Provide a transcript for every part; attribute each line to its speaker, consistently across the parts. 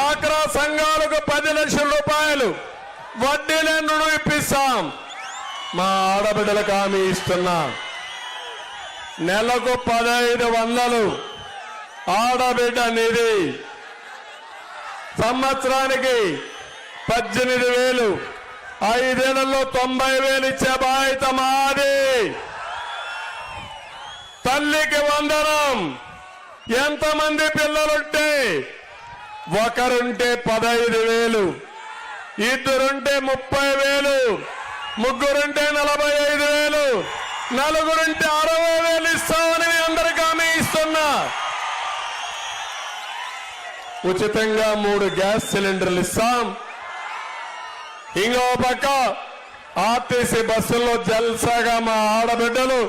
Speaker 1: డాక్రా సంఘాలకు పది లక్షల రూపాయలు వడ్డీ రుణం ఇప్పిస్తాం. మా ఆడబిడ్డలకు హామీ ఇస్తున్నా. నెలకు పదహైదు వందలు ఆడబిడ్డ నిధి. సంవత్సరానికి పద్దెనిమిది వేలు ఐదేళ్ళలో తొంభై వేలు ఇచ్చే బాధ్యత మాది. తల్లికి వందనం. ఎంతమంది పిల్లలుంటే ఒకరుంటే పదహైదు వేలు ఇద్దరుంటే ముప్పై వేలు ముగ్గురుంటే నలభై ఐదు వేలు నలుగురుంటే అరవై వేలు ఇస్తామని మీ అందరికీ హామీ ఇస్తున్నా. ఉచితంగా మూడు గ్యాస్ సిలిండర్లు ఇస్తాం. ఇంకో పక్క ఆర్టీసీ బస్సుల్లో జల్సాగా మా ఆడబిడ్డలు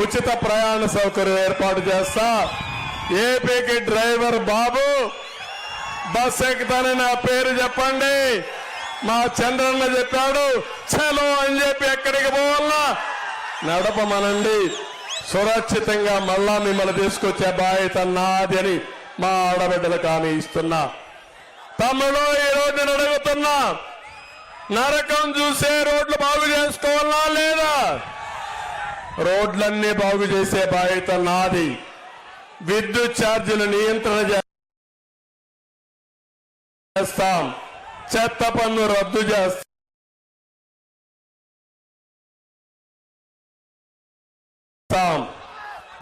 Speaker 1: ఉచిత ప్రయాణ సౌకర్యం ఏర్పాటు చేస్తా. ఏపీకి డ్రైవర్ బాబు బస్ ఎక్కుతానని నా పేరు చెప్పండి. మా చంద్రన్న చెప్పాడు చలో అని చెప్పి ఎక్కడికి పోవాలన్నా నడపమనండి. సురక్షితంగా మళ్ళా మిమ్మల్ని తీసుకొచ్చే బాధ్యత నాది అని మా ఆడబిడ్డలకు హామీ ఇస్తున్నా. తమ్ముడు ఈ రోజు అడుగుతున్నా. నరకం చూసే రోడ్లు బాగు చేసుకోవాలా లేదా? రోడ్లన్నీ బాగు చేసే బాధ్యత నాది. విద్యుత్ ఛార్జీలు నియంత్రణ చేస్తాం. చెత్త పన్ను రద్దు చేస్తాం.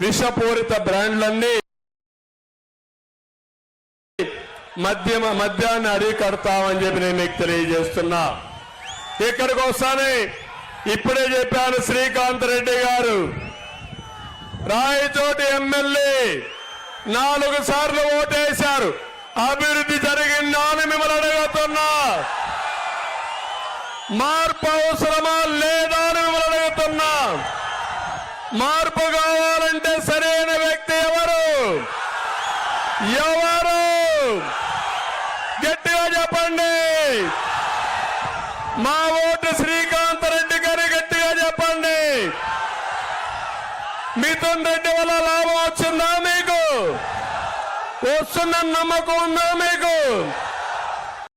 Speaker 1: విషపూరిత బ్రాండ్లన్నీ మద్యమ మద్యాన్ని అరికడతామని చెప్పి నేను మీకు తెలియజేస్తున్నా. ఇక్కడికి వస్తానే ఇప్పుడే చెప్పాను శ్రీకాంత్ రెడ్డి గారు. రాయచోటి ఎమ్మెల్యే నాలుగు సార్లు ఓటేశారు. అభివృద్ధి జరిగిందా అని మిమ్మల్ని అడుగుతున్నా. మార్పు అవసరమా లేదా అని మిమ్మల్ని అడుగుతున్నా. మార్పు కావాలంటే సరైన వ్యక్తి ఎవరు? ఎవరు? గట్టిగా చెప్పండి. మా ఓటు శ్రీకాంత్ రెడ్డి గారి గట్టిగా చెప్పండి. మిథున్ రెడ్డి వల్ల లాభం వచ్చిందా మీకు? వస్తున్న నమ్మకం ఉందా మీకు?